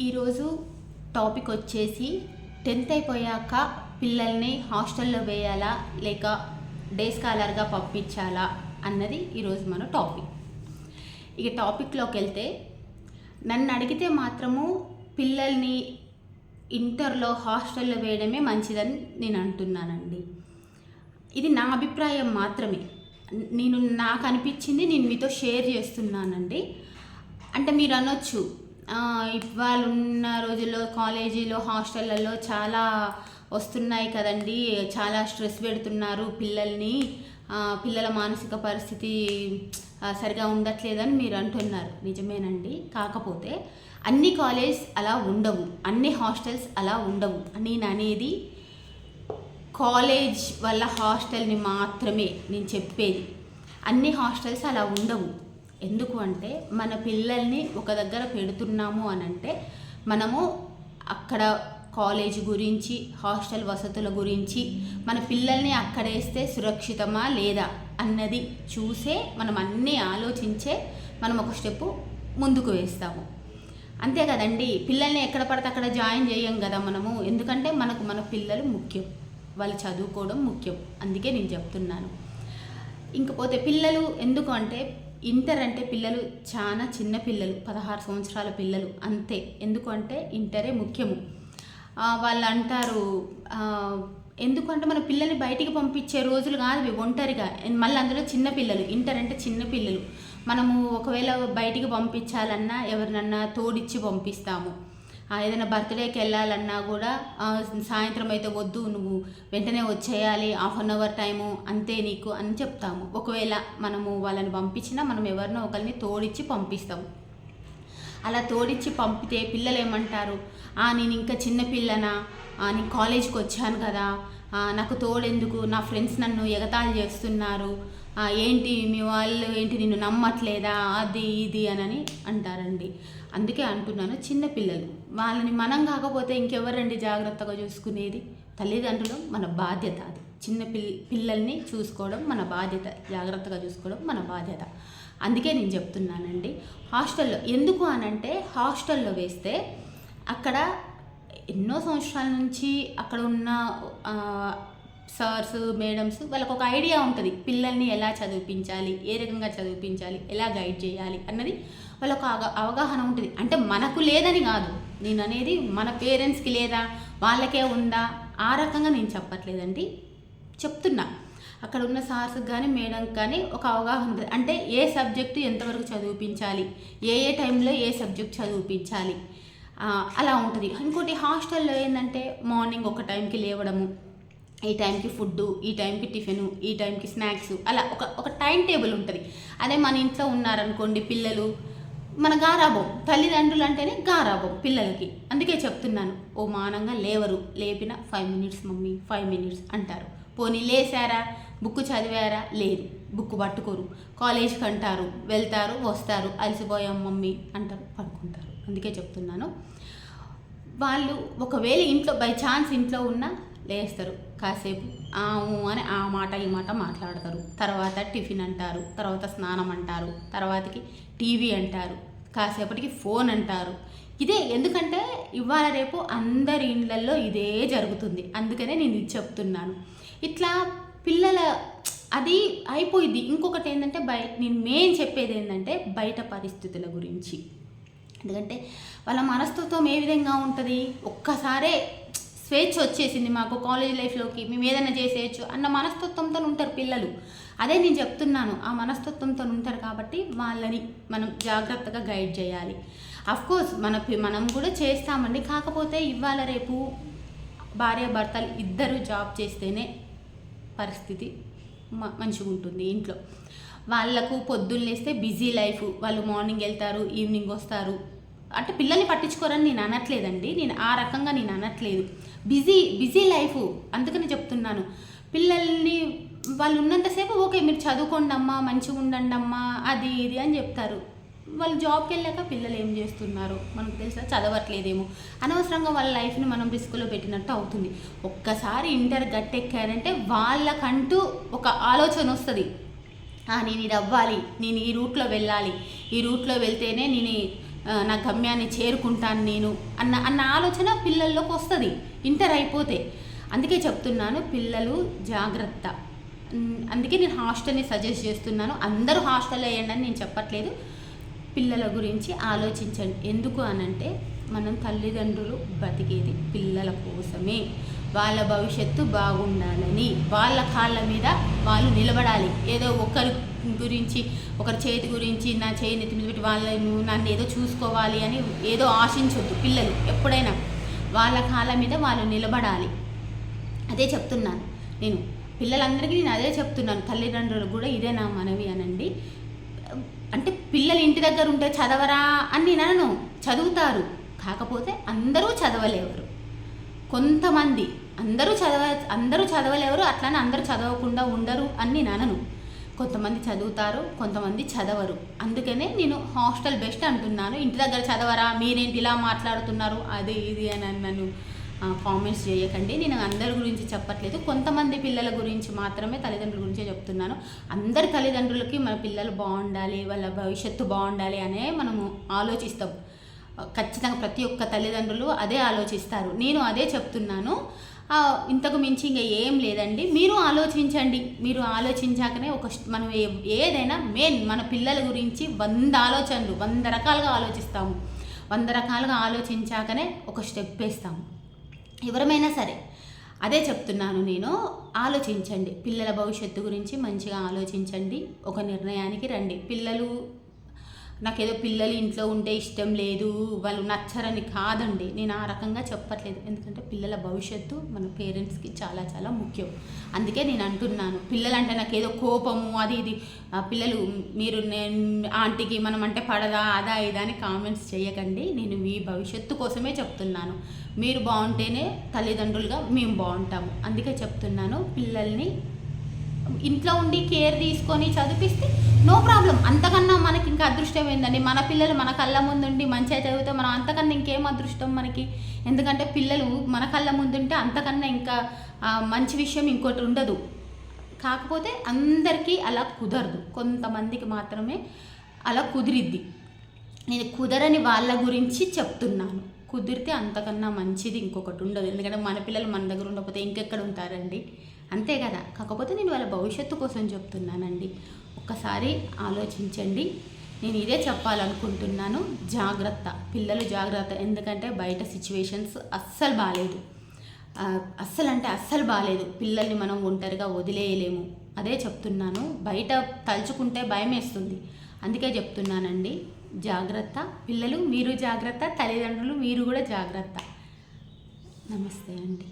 ఈరోజు టాపిక్ వచ్చేసి టెన్త్ అయిపోయాక పిల్లల్ని హాస్టల్లో వేయాలా లేక డే స్కాలర్గా పంపించాలా అన్నది ఈరోజు మన టాపిక్. ఇక టాపిక్లోకి వెళ్తే నన్ను అడిగితే మాత్రము పిల్లల్ని ఇంటర్లో హాస్టల్లో వేయడమే మంచిదని నేను అంటున్నానండి. ఇది నా అభిప్రాయం మాత్రమే. నేను నాకు అనిపించింది నేను మీతో షేర్ చేస్తున్నానండి. అంటే మీరు అనొచ్చు ఇవాళ ఉన్న రోజుల్లో కాలేజీలో హాస్టళ్ళల్లో చాలా వస్తున్నాయి కదండి. చాలా స్ట్రెస్ పెడుతున్నారు పిల్లల్ని. పిల్లల మానసిక పరిస్థితి సరిగా ఉండట్లేదని మీరు అంటున్నారు. నిజమేనండి. కాకపోతే అన్ని కాలేజ్ అలా ఉండవు. అన్ని హాస్టల్స్ అలా ఉండవు. నేను అనేది కాలేజ్ వల్ల హాస్టల్ని మాత్రమే నేను చెప్పేది. అన్ని హాస్టల్స్ అలా ఉండవు. ఎందుకు అంటే మన పిల్లల్ని ఒక దగ్గర పెడుతున్నాము అని అంటే మనము అక్కడ కాలేజ్ గురించి హాస్టల్ వసతుల గురించి మన పిల్లల్ని అక్కడ వేస్తే సురక్షితమా లేదా అన్నది చూసే మనం అన్నీ ఆలోచించే మనం ఒక స్టెప్ ముందుకు వేస్తాము. అంతే కదండి. పిల్లల్ని ఎక్కడ పడితే అక్కడ జాయిన్ చేయం కదా మనము. ఎందుకంటే మనకు మన పిల్లలు ముఖ్యం. వాళ్ళు చదువుకోవడం ముఖ్యం. అందుకే నేను చెప్తున్నాను. ఇంకపోతే పిల్లలు ఎందుకు అంటే ఇంటర్ అంటే పిల్లలు చాలా చిన్న పిల్లలు పదహారు సంవత్సరాల పిల్లలు అంతే. ఎందుకంటే ఇంటరే ముఖ్యము. వాళ్ళు అంటారు ఎందుకంటే మన పిల్లల్ని బయటికి పంపించే రోజులు కాదు ఇవి ఒంటరిగా. మళ్ళీ అందులో చిన్న పిల్లలు ఇంటర్ అంటే చిన్న పిల్లలు. మనము ఒకవేళ బయటికి పంపించాలన్నా ఎవరినన్నా తోడిచ్చి పంపిస్తాము. ఏదైనా బర్త్డేకి వెళ్ళాలన్నా కూడా సాయంత్రం అయితే వద్దు నువ్వు వెంటనే వచ్చేయాలి హాఫ్ అన్ అవర్ టైము అంతే నీకు అని చెప్తాము. ఒకవేళ మనము వాళ్ళని పంపించినా మనం ఎవరినో ఒకరిని తోడిచ్చి పంపిస్తాము. అలా తోడిచ్చి పంపితే పిల్లలు ఏమంటారు "ఆ, నేను ఇంకా చిన్నపిల్లనా నేను కాలేజ్కి వచ్చాను కదా? నాకు తోడెందుకు? నా ఫ్రెండ్స్ నన్ను ఎగతాళి చేస్తున్నారు. ఏంటి మీ వాళ్ళు ఏంటి నిన్ను నమ్మట్లేదా? అది ఇది అనని అంటారండి. అందుకే అంటున్నాను చిన్న పిల్లలు వాళ్ళని మనం కాకపోతే ఇంకెవరండి జాగ్రత్తగా చూసుకునేది? తల్లిదండ్రులు మన బాధ్యత అది. చిన్న పిల్ పిల్లల్ని చూసుకోవడం మన బాధ్యత జాగ్రత్తగా చూసుకోవడం మన బాధ్యత. అందుకే నేను చెప్తున్నానండి హాస్టల్లో ఎందుకు అనంటే హాస్టల్లో వేస్తే అక్కడ ఎన్నో సంవత్సరాల నుంచి అక్కడ ఉన్న సార్స్ మేడమ్స్ వాళ్ళకు ఒక ఐడియా ఉంటుంది. పిల్లల్ని ఎలా చదివించాలి ఏ రకంగా చదివించాలి ఎలా గైడ్ చేయాలి అన్నది వాళ్ళకు అవగా- అవగాహన ఉంటుంది. అంటే మనకు లేదని కాదు. నేను అనేది మన పేరెంట్స్కి లేదా వాళ్ళకే ఉందా? ఆ రకంగా నేను చెప్పట్లేదండి. చెప్తున్నా. అక్కడ ఉన్న సార్స్ కానీ మేడంకి కానీ ఒక అవగాహన ఉంటుంది. అంటే ఏ సబ్జెక్టు ఎంతవరకు చదివించాలి? ఏ ఏ టైంలో ఏ సబ్జెక్ట్ చదివించాలి? అలా ఉంటుంది. ఇంకోటి హాస్టల్లో ఏంటంటే మార్నింగ్ ఒక టైంకి లేవడము. ఈ టైంకి ఫుడ్ ఈ టైంకి టిఫిన్ ఈ టైంకి స్నాక్స్ అలా ఒక ఒక టైం టేబుల్ ఉంటుంది. అదే మన ఇంట్లో ఉన్నారనుకోండి పిల్లలు మన గారాబం తల్లిదండ్రులు అంటేనే గారాబం పిల్లలకి. అందుకే చెప్తున్నాను ఓ మానంగా లేవరు లేపిన five minutes mummy five minutes అంటారు. పోనీ లేసారా? బుక్ చదివారా? లేదు. బుక్ పట్టుకోరు. కాలేజ్కి అంటారు వెళ్తారు వస్తారు అలసిపోయాం మమ్మీ అంటారు పడుకుంటారు. అందుకే చెప్తున్నాను. వాళ్ళు ఒకవేళ ఇంట్లో బై ఛాన్స్ ఇంట్లో ఉన్నా లేస్తారు. కాసేపు ఆము అని ఆ మాట ఈ మాట మాట్లాడతారు. తర్వాత టిఫిన్ అంటారు తర్వాత స్నానం అంటారు తర్వాతకి టీవీ అంటారు కాసేపటికి ఫోన్ అంటారు. ఇదే ఎందుకంటే ఇవాళ రేపు అందరి ఇళ్ళల్లో ఇదే జరుగుతుంది. అందుకనే నేను ఇది చెప్తున్నాను. ఇట్లా పిల్లల అది అయిపోయింది ఇంకొకటి ఏంటంటే బయ నేను మెయిన్ చెప్పేది ఏంటంటే బయట పరిస్థితుల గురించి. ఎందుకంటే వాళ్ళ మనస్తత్వం ఏ విధంగా ఉంటుంది? ఒక్కసారే స్వేచ్ఛ వచ్చేసింది మాకు కాలేజ్ లైఫ్లోకి మేము ఏదైనా చేసేయచ్చు అన్న మనస్తత్వంతో ఉంటారు పిల్లలు. అదే నేను చెప్తున్నాను ఆ మనస్తత్వంతో ఉంటారు కాబట్టి వాళ్ళని మనం జాగ్రత్తగా గైడ్ చేయాలి. కోర్స్ మన మనం కూడా చేస్తామండి. కాకపోతే ఇవాళ రేపు భార్య భర్తలు ఇద్దరు జాబ్ చేస్తేనే పరిస్థితి మ- మంచిగా ఉంటుంది ఇంట్లో. వాళ్ళకు పొద్దున్న లేస్తే బిజీ లైఫ్ వాళ్ళు మార్నింగ్ వెళ్తారు ఈవినింగ్ వస్తారు. అంటే పిల్లల్ని పట్టించుకోరని నేను అనట్లేదండి. నేను ఆ రకంగా నేను అనట్లేదు. బిజీ బిజీ లైఫ్ అందుకని చెప్తున్నాను. పిల్లల్ని వాళ్ళు ఉన్నంతసేపు ఓకే మీరు చదువుకోండి అమ్మా మంచిగా ఉండండి అమ్మా అది ఇది అని చెప్తారు. వాళ్ళు జాబ్కి వెళ్ళాక పిల్లలు ఏం చేస్తున్నారు? మనకు తెలుసా? చదవట్లేదేమో. అనవసరంగా వాళ్ళ లైఫ్ని మనం రిస్క్లో పెట్టినట్టు అవుతుంది. ఒక్కసారి ఇంటర్ గట్టెక్కారంటే వాళ్ళకంటూ ఒక ఆలోచన వస్తుంది. "ఆ, నేను ఇది అవ్వాలి. నేను ఈ రూట్లో వెళ్ళాలి. ఈ రూట్లో వెళ్తేనే నేను నా గమ్యాన్ని చేరుకుంటాను నేను అన్న అన్న ఆలోచన పిల్లల్లోకి వస్తుంది. ఇంటర్ అయిపోతే. అందుకే చెప్తున్నాను పిల్లలు జాగ్రత్త. అందుకే నేను హాస్టల్ని సజెస్ట్ చేస్తున్నాను. అందరూ హాస్టల్ వేయండి అని నేను చెప్పట్లేదు. పిల్లల గురించి ఆలోచించండి. ఎందుకు అనంటే మనం తల్లిదండ్రులు బతికేది పిల్లల కోసమే. వాళ్ళ భవిష్యత్తు బాగుండాలని వాళ్ళ కాళ్ళ మీద వాళ్ళు నిలబడాలి. ఏదో ఒకరి గురించి ఒకరి చేతి గురించి నా చేయి నెత్తి మీద పెట్టి వాళ్ళను నన్ను ఏదో చూసుకోవాలి అని ఏదో ఆశించొద్దు పిల్లలు ఎప్పుడైనా. వాళ్ళ కాళ్ళ మీద వాళ్ళు నిలబడాలి. అదే చెప్తున్నాను నేను. పిల్లలందరికీ నేను అదే చెప్తున్నాను. తల్లిదండ్రులకు కూడా ఇదే నా మనవి అనండి. అంటే పిల్లలు ఇంటి దగ్గర ఉంటే చదవరా అని నేను అనను చదువుతారు. కాకపోతే అందరూ చదవలేవరు. కొంతమంది అందరూ చదవ అందరూ చదవలేవరు అట్లానే అందరూ చదవకుండా ఉండరు అని నేను అనను. కొంతమంది చదువుతారు కొంతమంది చదవరు. అందుకనే నేను హాస్టల్ బెస్ట్ అంటున్నాను. ఇంటి దగ్గర చదవరా? మీరేంటి ఇలా మాట్లాడుతున్నారు? అది ఇది అని నన్ను కామెంట్స్ చేయకండి. నేను అందరి గురించి చెప్పట్లేదు. కొంతమంది పిల్లల గురించి మాత్రమే తల్లిదండ్రుల గురించే చెప్తున్నాను. అందరి తల్లిదండ్రులకి మన పిల్లలు బాగుండాలి వాళ్ళ భవిష్యత్తు బాగుండాలి అనే మనము ఆలోచిస్తాం. ఖచ్చితంగా ప్రతి ఒక్క తల్లిదండ్రులు అదే ఆలోచిస్తారు. నేను అదే చెప్తున్నాను. ఇంతకు మించి ఇంకా ఏం లేదండి. మీరు ఆలోచించండి. మీరు ఆలోచించాకనే ఒక మనం ఏ- ఏదైనా మెయిన్ మన పిల్లల గురించి వంద ఆలోచనలు వంద రకాలుగా ఆలోచిస్తాము. వంద రకాలుగా ఆలోచించాకనే ఒక స్టెప్ వేస్తాము. ఎవరమైనా సరే అదే చెప్తున్నాను నేను. ఆలోచించండి. పిల్లల భవిష్యత్తు గురించి మంచిగా ఆలోచించండి. ఒక నిర్ణయానికి రండి. పిల్లలు నాకేదో పిల్లలు ఇంట్లో ఉంటే ఇష్టం లేదు వాళ్ళు నచ్చరని కాదండి. నేను ఆ రకంగా చెప్పట్లేదు. ఎందుకంటే పిల్లల భవిష్యత్తు మన పేరెంట్స్కి చాలా చాలా ముఖ్యం. అందుకే నేను అంటున్నాను పిల్లలంటే నాకు ఏదో కోపము అది ఇది. పిల్లలు మీరు నేను ఆంటీకి మనం అంటే పడదా అదా ఇదా అని కామెంట్స్ చేయకండి. నేను మీ భవిష్యత్తు కోసమే చెప్తున్నాను. మీరు బాగుంటేనే తల్లిదండ్రులుగా మేము బాగుంటాము. అందుకే చెప్తున్నాను పిల్లల్ని ఇంట్లో ఉండి కేర్ తీసుకొని చదివిస్తే నో ప్రాబ్లం. అంతకన్నా మనకి ఇంకా అదృష్టం ఏందండి? మన పిల్లలు మన కళ్ళ ముందుండి మంచిగా చదివితే మనం అంతకన్నా ఇంకేం అదృష్టం మనకి? ఎందుకంటే పిల్లలు మన కళ్ళ ముందుంటే అంతకన్నా ఇంకా మంచి విషయం ఇంకోటి ఉండదు. కాకపోతే అందరికీ అలా కుదరదు. కొంతమందికి మాత్రమే అలా కుదిరిద్ది. నేను కుదరని వాళ్ళ గురించి చెప్తున్నాను. కుదిరితే అంతకన్నా మంచిది ఇంకొకటి ఉండదు. ఎందుకంటే మన పిల్లలు మన దగ్గర ఉండకపోతే ఇంకెక్కడ ఉంటారండి? అంతే కదా. కాకపోతే నేను వాళ్ళ భవిష్యత్తు కోసం చెప్తున్నానండి. ఒక్కసారి ఆలోచించండి. నేను ఇదే చెప్పాలనుకుంటున్నాను. జాగ్రత్త. పిల్లలు జాగ్రత్త. ఎందుకంటే బయట సిచ్యువేషన్స్ అస్సలు బాగాలేదు అస్సలంటే అస్సలు అంటే అస్సలు బాగాలేదు పిల్లల్ని మనం ఒంటరిగా వదిలేయలేము. అదే చెప్తున్నాను. బయట తలుచుకుంటే భయం వేస్తుంది. అందుకే చెప్తున్నానండి. జాగ్రత్త. పిల్లలు మీరు జాగ్రత్త. తల్లిదండ్రులు మీరు కూడా జాగ్రత్త. నమస్తే అండి.